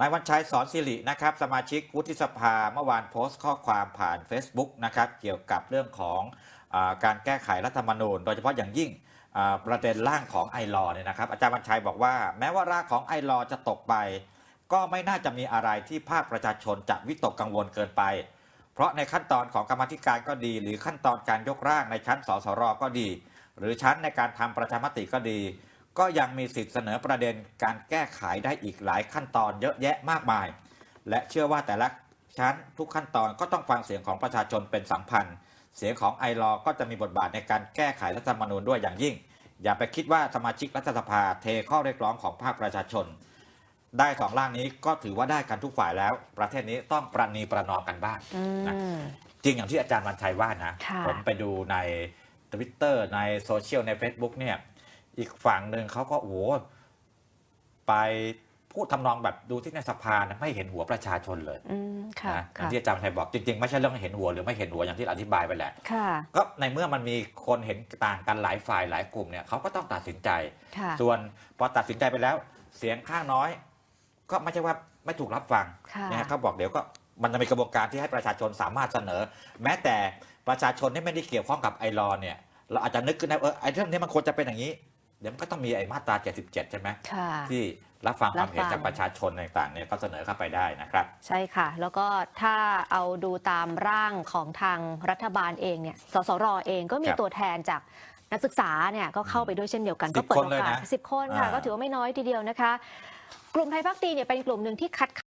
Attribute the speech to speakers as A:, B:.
A: นายวันชัยสอนสิรินะครับสมาชิกวุฒิสภาเมื่อวานโพสต์ข้อความผ่าน Facebook นะครับเกี่ยวกับเรื่องของอการแก้ไขรัฐธรรมนูญ โดยเฉพาะอย่างยิ่งประเด็นร่างของไอรอเนี่ยนะครับอาจารย์วันชัยบอกว่า แม้ว่าร่างของไอรอจะตกไป ก็ไม่น่าจะมีอะไรที่ภาคประชาชนจะวิตกกังวลเกินไป เพราะในขั้นตอนของกรรมธิการก็ดี หรือขั้นตอนการยกร่างในชั้นสสรก็ดี หรือชั้นในการทำประชามติก็ดี ก็ยังมีสิทธิเสนอประเด็นการแก้ไขได้อีกหลายขั้นตอนเยอะแยะมากมาย และเชื่อว่าแต่ละชั้นทุกขั้นตอนก็ต้องฟังเสียงของประชาชนเป็นสัมพันธ์เสียงของไอรอก็จะมีบทบาทในการแก้ไขรัฐธรรมนูญด้วยอย่างยิ่ง อย่าไปคิดว่าสมาชิกรัฐสภาเทข้อเรียกร้องของภาคประชาชน ได้สองร่างนี้ก็ถือว่าได้กันทุกฝ่ายแล้ว ประเทศนี้ต้องประนีประนอมกันบ้าง
B: อื
A: นะ
B: ม
A: จริงอย่างที่อาจารย์วันชัยว่านะ
B: ค่ะ
A: ผมไปดูใน Twitter ในโซเชียลใน Facebook เนี่ย อีกฝั่งหนึ่งเขาก็โอ้โหไปพูดทำนองแบบดูที่ในสภานะไม่เห็นหัวประชาชนเลย
B: อืมค่ะ
A: นะอย่า
B: ค่ะ
A: งที่อาจารย์ชัยบอกจริง ๆ ไม่ใช่เรื่องเห็นหัวหรือไม่เห็นหัวอย่างที่อธิบายไปแหละ
B: ค่ะ
A: ก็ในเมื่อมันมีคนเห็นต่างกันหลายฝ่ายหลายกลุ่มเนี่ยเขาก็ต้องตัดสินใจ
B: ค่ะ
A: ส่วนพอตัดสินใจไปแล้ว เสียงข้างน้อย ก็ไม่ใช่ว่าไม่ถูกรับฟัง
B: ค่ะ
A: นะฮะเขาบอกเดี๋ยวก็มันจะมีกระบวนการที่ให้ประชาชนสามารถเสนอ แม้แต่ประชาชนที่ไม่ได้เกี่ยวข้องกับไอรอว์เนี่ยเราอาจจะนึกขึ้นได้เออไอ้เรื่องนี้มันควรจะเป็นอย่างนี้เดี๋ยวมันก็ต้องมีไอ้มาตรา 77 ใช่ไหม
B: ค่ะ
A: ที่รับฟังความเห็น
B: รับฟัง
A: จากประชาชนต่างๆเนี่ยก็เสนอเข้าไปได้นะครับ
B: ใช่ค่ะ แล้วก็ถ้าเอาดูตามร่างของทางรัฐบาลเองเนี่ยสสรเองก็มี
A: ครับ
B: ตัวแทนจากนักศึกษาเนี่ยก็เข้าไปด้วยเช่นเดียวกัน
A: สิบ
B: ก็เปิด
A: คน
B: โอ
A: เลย
B: กาส
A: นะ
B: สิบคนค่ะ
A: อ่า
B: ก็ถือว่าไม่น้อยทีเดียวนะคะ กลุ่มไทยพักดีเนี่ยเป็นกลุ่มหนึ่งที่คัด